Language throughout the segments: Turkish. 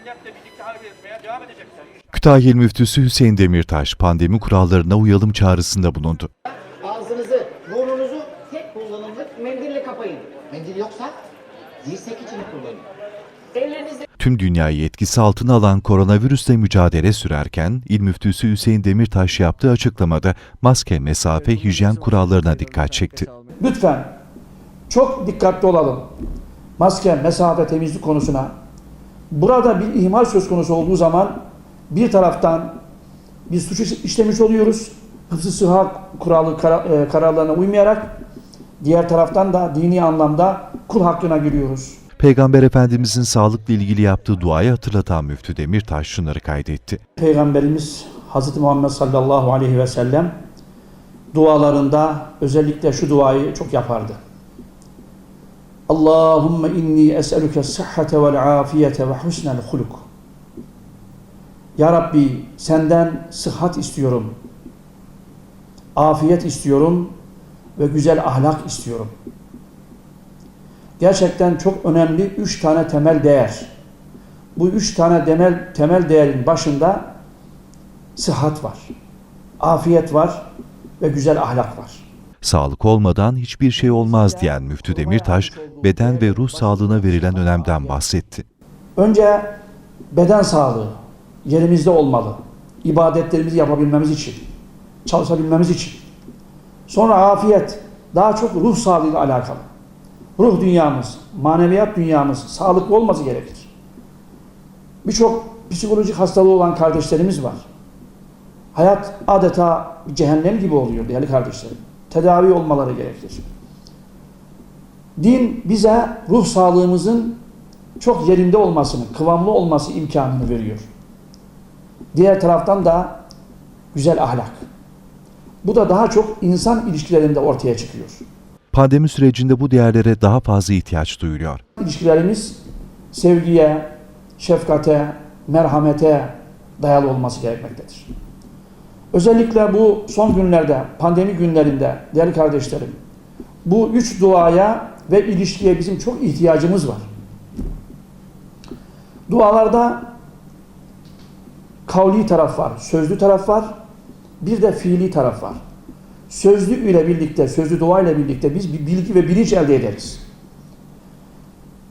milletle birlikte hareket etmeye devam edecekler. Kütahya İl Müftüsü Hüseyin Demirtaş pandemi kurallarına uyalım çağrısında bulundu. Ağzınızı, burnunuzu tek kullanımlık mendille kapayın. Mendil yoksa dirsek için kullanın. Ellerinizi Tüm dünyayı etkisi altına alan koronavirüsle mücadele sürerken İl Müftüsü Hüseyin Demirtaş yaptığı açıklamada maske, mesafe, hijyen kurallarına dikkat çekti. Lütfen çok dikkatli olalım. Maske, mesafe, temizlik konusuna. Burada bir ihmal söz konusu olduğu zaman bir taraftan bir suç iş- işlemiş oluyoruz. Hıfzı sıha kuralı kara- e, kararlarına uymayarak diğer taraftan da dini anlamda kul hakkına giriyoruz. Peygamber Efendimizin sağlıkla ilgili yaptığı duayı hatırlatan Müftü Demirtaş şunları kaydetti. Peygamberimiz Hz. Muhammed sallallahu aleyhi ve sellem dualarında özellikle şu duayı çok yapardı. Allahümme inni es'eluke sıhhate vel afiyete ve husnel huluk. Ya Rabbi senden sıhhat istiyorum. Afiyet istiyorum ve güzel ahlak istiyorum. Gerçekten çok önemli üç tane temel değer. Bu üç tane temel, temel değerin başında sıhhat var, afiyet var ve güzel ahlak var. Sağlık olmadan hiçbir şey olmaz diyen Müftü Demirtaş, beden ve ruh sağlığına verilen önemden bahsetti. Önce beden sağlığı yerimizde olmalı. İbadetlerimizi yapabilmemiz için, çalışabilmemiz için. Sonra afiyet, daha çok ruh sağlığıyla alakalı. Ruh dünyamız, maneviyat dünyamız sağlıklı olması gerekir. Birçok psikolojik hastalığı olan kardeşlerimiz var. Hayat adeta cehennem gibi oluyor değerli kardeşlerim. Tedavi olmaları gerekir. Din bize ruh sağlığımızın çok yerinde olmasını, kıvamlı olması imkanını veriyor. Diğer taraftan da güzel ahlak. Bu da daha çok insan ilişkilerinde ortaya çıkıyor. Pandemi sürecinde bu değerlere daha fazla ihtiyaç duyuluyor. İlişkilerimiz sevgiye, şefkate, merhamete dayalı olması gerekmektedir. Özellikle bu son günlerde, pandemi günlerinde değerli kardeşlerim, bu üç duaya ve ilişkiye bizim çok ihtiyacımız var. Dualarda kavli taraf var, sözlü taraf var, bir de fiili taraf var. Sözlü ile birlikte, sözlü dua ile birlikte biz bir bilgi ve bilinç elde ederiz.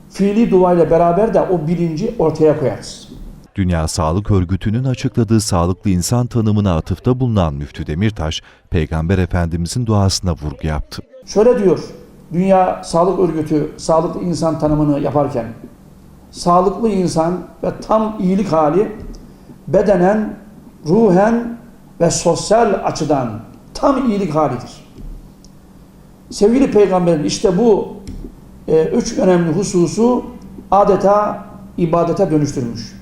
Fiili dua ile beraber de o bilinci ortaya koyarız. Dünya Sağlık Örgütü'nün açıkladığı sağlıklı insan tanımına atıfta bulunan Müftü Demirtaş, Peygamber Efendimizin duasına vurgu yaptı. Şöyle diyor Dünya Sağlık Örgütü sağlıklı insan tanımını yaparken sağlıklı insan ve tam iyilik hali bedenen, ruhen ve sosyal açıdan tam iyilik halidir. Sevgili peygamberin işte bu e, üç önemli hususu adeta ibadete dönüştürmüş.